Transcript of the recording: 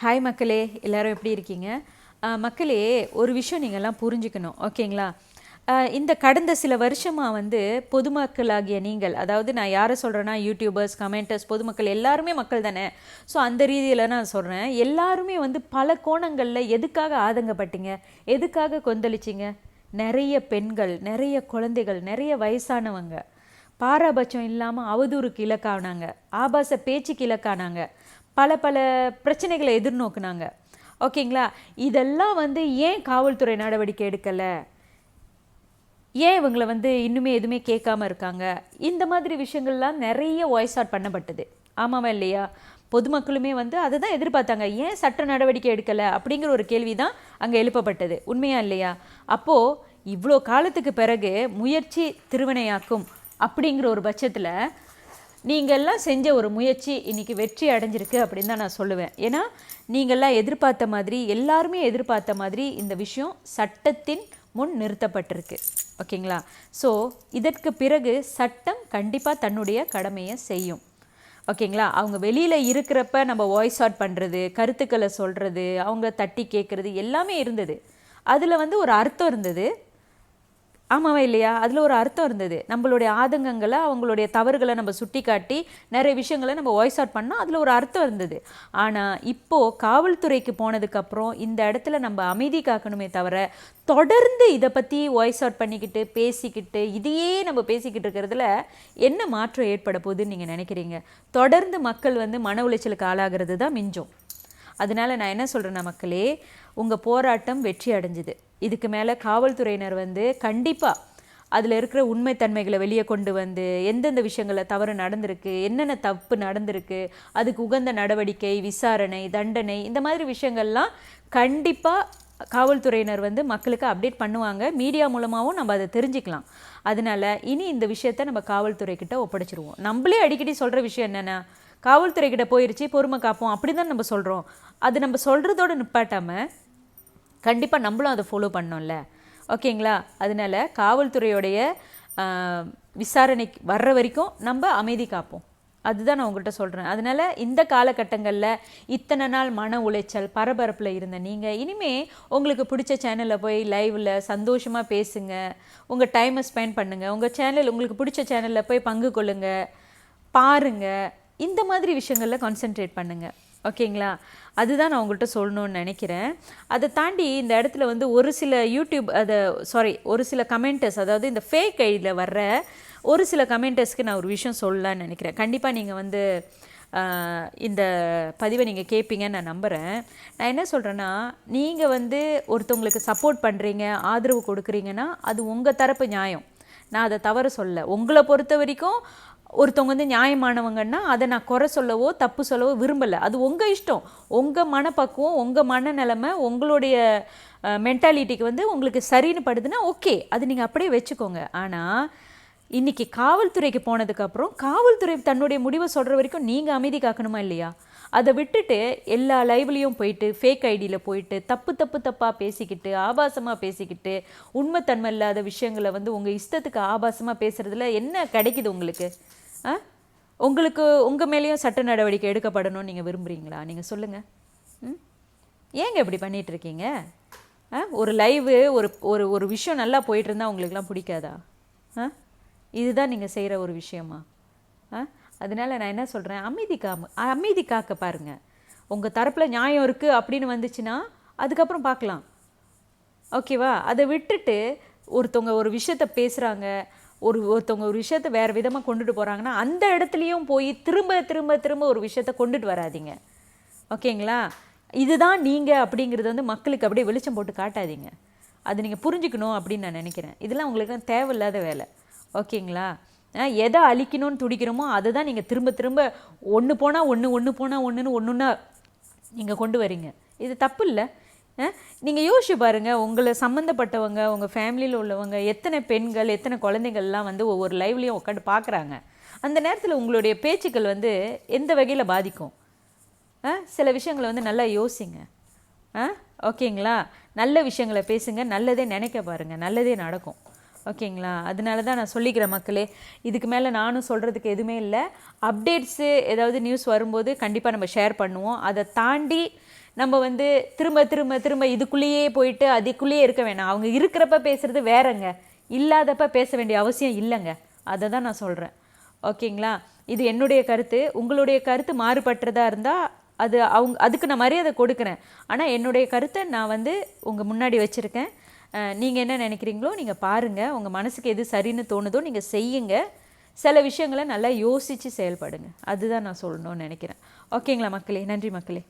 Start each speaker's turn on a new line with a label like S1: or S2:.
S1: Hi மக்களே. எல்லாரும் எப்படி இருக்கீங்க? மக்களே ஒரு விஷயம் நீங்கள்லாம் புரிஞ்சுக்கணும். ஓகேங்களா? இந்த கடந்த சில வருஷமாக வந்து பொதுமக்களாகிய நீங்கள் அதாவது நான் யாரை சொல்கிறேன்னா யூடியூபர்ஸ் கமெண்டர்ஸ் பொதுமக்கள் எல்லாருமே மக்கள் தானே? ஸோ அந்த ரீதியில் நான் சொல்கிறேன் எல்லாருமே வந்து பல கோணங்களில் எதுக்காக ஆதங்கப்பட்டீங்க? எதுக்காக கொந்தளிச்சிங்க? நிறைய பெண்கள் நிறைய குழந்தைகள் நிறைய வயசானவங்க பாராபட்சம் இல்லாமல் அவதூறுக்கு இலக்கானாங்க. ஆபாச பேச்சுக்கு இலக்கானாங்க. பல பல பிரச்சனைகளை எதிர்நோக்குனாங்க. ஓகேங்களா? இதெல்லாம் வந்து ஏன் காவல்துறை நடவடிக்கை எடுக்கலை? ஏன் இவங்களை வந்து இன்னுமே எதுவுமே கேட்காம இருக்காங்க? இந்த மாதிரி விஷயங்கள்லாம் நிறைய வாய்ஸ் அவுட் பண்ணப்பட்டது. ஆமாவா இல்லையா? பொதுமக்களுமே வந்து அதை தான் எதிர்பார்த்தாங்க. ஏன் சட்ட நடவடிக்கை எடுக்கலை? அப்படிங்கிற ஒரு கேள்வி தான் அங்கே எழுப்பப்பட்டது. உண்மையா இல்லையா? அப்போது இவ்வளோ காலத்துக்கு பிறகு முயற்சி திருவினையாக்கும் அப்படிங்கிற ஒரு பட்சத்தில் நீங்கள்லாம் செஞ்ச ஒரு முயற்சி இன்றைக்கி வெற்றி அடைஞ்சிருக்கு அப்படின்னு தான் நான் சொல்லுவேன். ஏன்னா நீங்கள்லாம் எதிர்பார்த்த மாதிரி எல்லாருமே எதிர்பார்த்த மாதிரி இந்த விஷயம் சட்டத்தின் முன் நிறுத்தப்பட்டிருக்கு. ஓகேங்களா? ஸோ இதற்கு பிறகு சட்டம் கண்டிப்பாக தன்னுடைய கடமையை செய்யும். ஓகேங்களா? அவங்க வெளியில் இருக்கிறப்ப நம்ம வாய்ஸ் அவுட் பண்ணுறது கருத்துக்களை சொல்கிறது அவங்க தட்டி கேட்குறது எல்லாமே இருந்தது. அதில் வந்து ஒரு அர்த்தம் இருந்தது. ஆமாவா இல்லையா? அதில் ஒரு அர்த்தம் இருந்தது. நம்மளுடைய ஆதங்கங்களை அவங்களுடைய தவறுகளை நம்ம சுட்டி காட்டி நிறைய விஷயங்களை நம்ம வாய்ஸ் அவுட் பண்ணோம் அதில் ஒரு அர்த்தம் இருந்தது. ஆனால் இப்போது காவல்துறைக்கு போனதுக்கப்புறம் இந்த இடத்துல நம்ம அமைதி காக்கணுமே தவிர தொடர்ந்து இதை பற்றி வாய்ஸ் அவுட் பண்ணிக்கிட்டு பேசிக்கிட்டு இதையே நம்ம பேசிக்கிட்டு இருக்கிறதுல என்ன மாற்றம் ஏற்பட போகுதுன்னு நீங்கள் நினைக்கிறீங்க? தொடர்ந்து மக்கள் வந்து மன உளைச்சலுக்கு ஆளாகிறது தான் மிஞ்சும். அதனால நான் என்ன சொல்கிறேன்னா மக்களே உங்கள் போராட்டம் வெற்றி அடைஞ்சுது. இதுக்கு மேலே காவல்துறையினர் வந்து கண்டிப்பாக அதில் இருக்கிற உண்மைத்தன்மைகளை வெளியே கொண்டு வந்து எந்தெந்த விஷயங்களில் தவறு நடந்திருக்கு என்னென்ன தப்பு நடந்திருக்கு அதுக்கு உகந்த நடவடிக்கை விசாரணை தண்டனை இந்த மாதிரி விஷயங்கள்லாம் கண்டிப்பாக காவல்துறையினர் வந்து மக்களுக்கு அப்டேட் பண்ணுவாங்க. மீடியா மூலமாகவும் நம்ம அதை தெரிஞ்சுக்கலாம். அதனால இனி இந்த விஷயத்த நம்ம காவல்துறைக்கிட்ட ஒப்படைச்சிருவோம். நம்மளே அடிக்கடி சொல்கிற விஷயம் என்னென்னா காவல்துறை போயிடுச்சு பொறுமை காப்போம் அப்படி தான் நம்ம சொல்கிறோம் அது நம்ம சொல்கிறதோட நிப்பாட்டாமல் கண்டிப்பாக நம்மளும் அதை ஃபாலோ பண்ணோம்ல. ஓகேங்களா? அதனால காவல்துறையோடைய விசாரணைக்கு வர்ற வரைக்கும் நம்ம அமைதி காப்போம். அதுதான் நான் உங்கள்கிட்ட சொல்கிறேன் அதனால இந்த காலகட்டங்களில் இத்தனை நாள் மன உளைச்சல் பரபரப்பில் இருந்த நீங்கள் இனிமே உங்களுக்கு பிடிச்ச சேனலில் போய் லைவில் சந்தோஷமாக பேசுங்க. உங்கள் டைமை ஸ்பெண்ட் பண்ணுங்கள் உங்கள் சேனல் உங்களுக்கு பிடிச்ச சேனலில் போய் பங்கு கொள்ளுங்கள் பாருங்கள் இந்த மாதிரி விஷயங்களில் கான்சென்ட்ரேட் பண்ணுங்கள் ஓகேங்களா? அதுதான் நான் உங்கள்கிட்ட சொல்லணும்னு நினைக்கிறேன். அதை தாண்டி இந்த இடத்துல வந்து ஒரு சில யூடியூப் அதை சாரி ஒரு சில கமெண்டர்ஸ் அதாவது இந்த ஃபேக் ஐடியில் வர்ற ஒரு சில கமெண்டர்ஸ்க்கு நான் ஒரு விஷயம் சொல்லலாம்னு நினைக்கிறேன். கண்டிப்பாக நீங்கள் வந்து இந்த பதிவை நீங்கள் கேட்பீங்கன்னு நான் நம்புகிறேன் நான் என்ன சொல்கிறேன்னா நீங்கள் வந்து ஒருத்தவங்களுக்கு சப்போர்ட் பண்ணுறீங்க ஆதரவு கொடுக்குறீங்கன்னா அது உங்கள் தரப்பு நியாயம். நான் அதை தவறு சொல்ல. உங்களை பொறுத்த வரைக்கும் ஒருத்தவங்க வந்து நியாயமானவங்கன்னா அதை நான் குறை சொல்லவோ தப்பு சொல்லவோ விரும்பலை. அது உங்கள் இஷ்டம். உங்கள் மனப்பக்குவம் உங்கள் மனநிலைமை உங்களுடைய மென்டாலிட்டிக்கு வந்து உங்களுக்கு சரின்னு படுதுன்னா ஓகே அது நீங்கள் அப்படியே வச்சுக்கோங்க. ஆனால் இன்னைக்கு காவல்துறைக்கு போனதுக்கப்புறம் காவல்துறை தன்னுடைய முடிவை சொல்கிற வரைக்கும் நீங்கள் அமைதி காக்கணுமா இல்லையா? அதை விட்டுட்டு எல்லா லைவ்லேயும் போயிட்டு ஃபேக் ஐடியில் போயிட்டு தப்பு தப்பு தப்பாக பேசிக்கிட்டு ஆபாசமாக பேசிக்கிட்டு உண்மைத்தன்மை இல்லாத விஷயங்களை வந்து உங்கள் இஷ்டத்துக்கு ஆபாசமாக பேசுகிறதுல என்ன கிடைக்குது உங்களுக்கு? ஆ? உங்களுக்கு உங்கள் மேலேயும் சட்ட நடவடிக்கை எடுக்கப்படணும்னு நீங்கள் விரும்புகிறீங்களா நீங்கள் சொல்லுங்கள் ம்? ஏங்க இப்படி பண்ணிகிட்ருக்கீங்க ஆ? ஒரு லைவு ஒரு ஒரு ஒரு விஷயம் நல்லா போயிட்டு இருந்தால் உங்களுக்குலாம் பிடிக்காதா? ஆ? இதுதான் நீங்கள் செய்கிற ஒரு விஷயமா? ஆ? அதனால நான் என்ன சொல்கிறேன் அமைதி காம அமைதி காக்க பாருங்கள் உங்கள் தரப்பில் நியாயம் இருக்குது அப்படின்னு வந்துச்சுன்னா அதுக்கப்புறம் பார்க்கலாம். ஓகேவா அதை விட்டுட்டு ஒருத்தவங்க ஒரு விஷயத்த பேசுகிறாங்க ஒரு ஒருத்தவங்க ஒரு விஷயத்த வேறு விதமாக கொண்டுட்டு போகிறாங்கன்னா அந்த இடத்துலையும் போய் திரும்ப திரும்ப திரும்ப ஒரு விஷயத்த கொண்டுட்டு வராதீங்க. ஓகேங்களா இதுதான் நீங்கள் அப்படிங்கிறது வந்து மக்களுக்கு அப்படியே வெளிச்சம் போட்டு காட்டாதீங்க. அது நீங்கள் புரிஞ்சுக்கணும் அப்படின்னு நான் நினைக்கிறேன். இதெல்லாம் உங்களுக்கு தேவையில்லாத வேலை. ஓகேங்களா? எதை அழிக்கணும்னு துடிக்கிறோமோ அதை தான் நீங்கள் திரும்ப திரும்ப ஒன்று போனால் ஒன்று ஒன்று போனால் ஒன்றுன்னு ஒன்றுன்னா நீங்கள் கொண்டு வரீங்க. இது தப்பு இல்லை. நீங்கள் யோசிச்சு பாருங்கள் உங்களை சம்மந்தப்பட்டவங்க உங்கள் ஃபேமிலியில் உள்ளவங்க எத்தனை பெண்கள் எத்தனை குழந்தைகள்லாம் வந்து ஒவ்வொரு லைவ்லேயும் உட்காந்து பார்க்குறாங்க. அந்த நேரத்தில் உங்களுடைய பேச்சுக்கள் வந்து எந்த வகையில் பாதிக்கும்? ஆ சில விஷயங்களை வந்து நல்லா யோசிங்க. ஆ ஓகேங்களா? நல்ல விஷயங்களை பேசுங்க நல்லதே நினைக்க பாருங்கள் நல்லதே நடக்கும். ஓகேங்களா? அதனால தான் நான் சொல்லிக்கிறேன் மக்களே இதுக்கு மேலே நானும் சொல்கிறதுக்கு எதுவுமே இல்லை. அப்டேட்ஸு ஏதாவது நியூஸ் வரும்போது கண்டிப்பாக நம்ம ஷேர் பண்ணுவோம். அதை தாண்டி நம்ம வந்து திரும்ப திரும்ப திரும்ப இதுக்குள்ளேயே போயிட்டு அதுக்குள்ளேயே இருக்க வேணாம். அவங்க இருக்கிறப்ப பேசுகிறது வேறங்க. இல்லாதப்ப பேச வேண்டிய அவசியம் இல்லைங்க. அதை தான் நான் சொல்கிறேன் ஓகேங்களா? இது என்னுடைய கருத்து. உங்களுடைய கருத்து மாறுபட்டதா இருந்தால் அது அவங்க அதுக்கு நான் மரியாதை கொடுக்குறேன். ஆனால் என்னுடைய கருத்தை நான் வந்து உங்கள் முன்னாடி வச்சுருக்கேன். நீங்கள் என்ன நினைக்கிறீங்களோ நீங்கள் பாருங்கள் உங்கள் மனசுக்கு எது சரின்னு தோணுதோ நீங்கள் செய்யுங்க. சில விஷயங்களை நல்லா யோசித்து செயல்படுங்க. அதுதான் நான் சொல்லணும்னு நினைக்கிறேன். ஓகேங்களா மக்களே? நன்றி மக்களே.